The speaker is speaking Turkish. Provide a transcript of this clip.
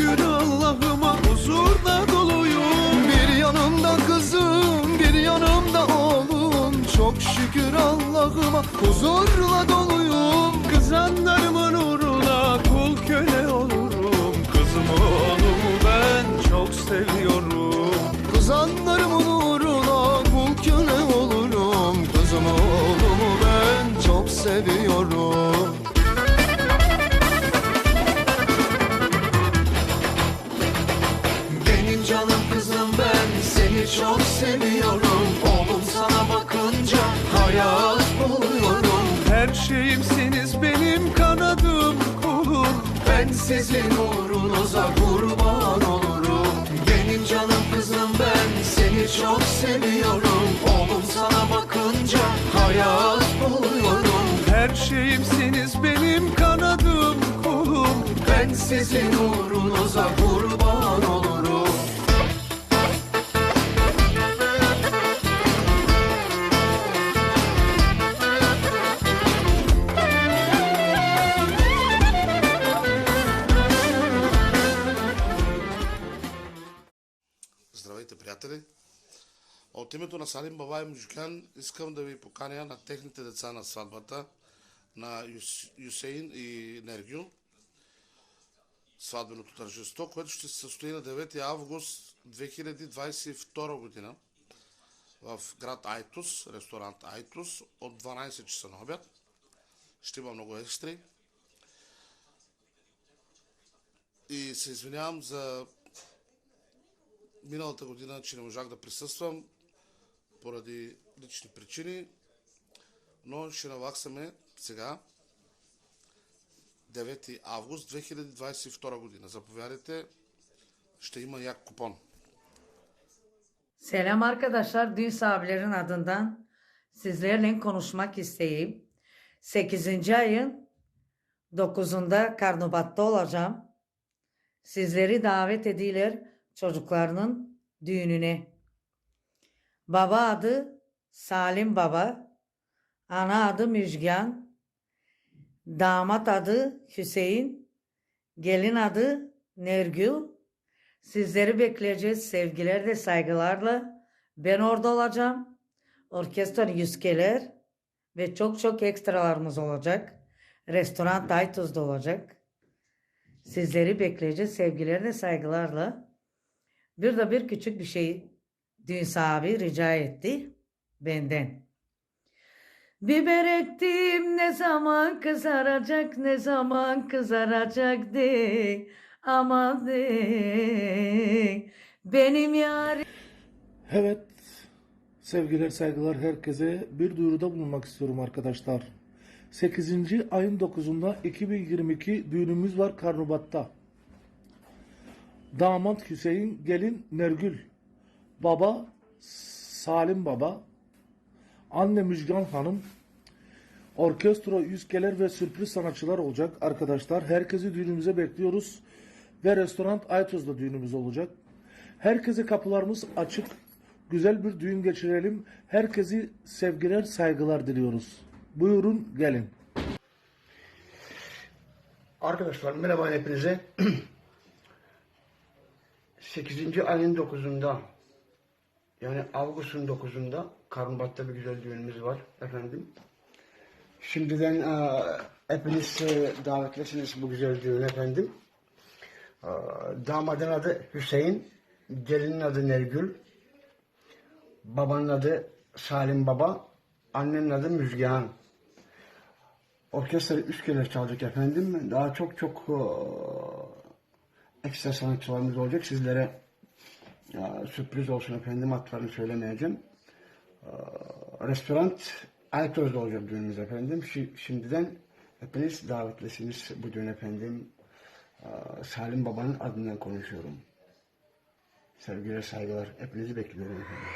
şükür Allah'ıma huzurla doluyum. Bir yanımda kızım bir yanımda oğlum. Çok şükür Allah'ıma huzurla doluyum. Kızanlarımın uğruna kul köle olurum. Kızım oğlumu ben çok seviyorum. Kızanlarımın uğruna kul köle olurum. Kızım oğlumu ben çok seviyorum. Sizin uğrunuza kurban olurum. Benim canım kızım ben seni çok seviyorum. Oğlum sana bakınca hayat buluyorum. Her şeyimsiniz benim kanadım kolum. Ben sizin uğrunuza kurban olurum От името на Салим Баба и Мужикан искам да ви поканя на техните деца на сватбата на Юс- Юсейн и Нергю. Сватбеното тържество, което ще се състои на 9 август 2022 година в град Айтос, ресторант Айтос, от 12 часа на обяд. Ще има много екстри. И се извинявам за миналата година, че не можах да присъствам поради лични причини, но ще наваксаме сега 9 август 2022 година. Заповядайте, ще има як купон. Selam arkadaşlar. Düğün sahabilerin adından sizlerle konuşmak isteyeyim. 8. ayın 9'unda Karnobat'ta olacağım. Sizleri davet ediler çocuklarının düğününe. Baba adı Salim Baba, ana adı Müjgan, damat adı Hüseyin, gelin adı Nergül, Sizleri bekleyeceğiz sevgiler ve saygılarla. Ben orada olacağım. Orkestra yüzkeler ve çok çok ekstralarımız olacak. Restoran Taytuz'da olacak. Sizleri bekleyeceğiz sevgiler ve saygılarla. Bir de bir küçük bir şey düğün sahibi rica etti benden. Biber ektim ne zaman kızaracak ne zaman kızaracak de aman de benim yarim. Evet, sevgiler saygılar herkese bir duyuruda bulunmak istiyorum arkadaşlar. 8. ayın 9'unda 2022 düğünümüz var Karnubat'ta. Damat Hüseyin, gelin Nergül, baba Salim Baba, anne Müjgan Hanım, orkestro yüzgeler ve sürpriz sanatçılar olacak arkadaşlar. Herkesi düğünümüze bekliyoruz ve restoran Aytuz'da düğünümüz olacak. Herkese kapılarımız açık. Güzel bir düğün geçirelim. Herkesi sevgiler, saygılar diliyoruz. Buyurun gelin. Arkadaşlar merhaba hepinize. 8. ayın 9'unda yani Ağustos'un 9'unda Karnıbat'ta bir güzel düğünümüz var efendim. Şimdiden e, hepiniz e, davetlisiniz bu güzel düğün efendim. E, damadın adı Hüseyin, gelinin adı Nergül, babanın adı Salim Baba, annenin adı Müjgan. Orkestra üst kere çalacak efendim. Daha çok çok eee, ekstra sanatçılarımız olacak. Sizlere sürpriz olsun efendim. Adlarını söylemeyeceğim. Eee, restoran Aytoz'da olacak düğünümüz efendim. Şi- şimdiden hepiniz davetlisiniz bu düğün efendim. Eee, Salim Baba'nın adından konuşuyorum. Sevgiler, saygılar. Hepinizi bekliyorum efendim.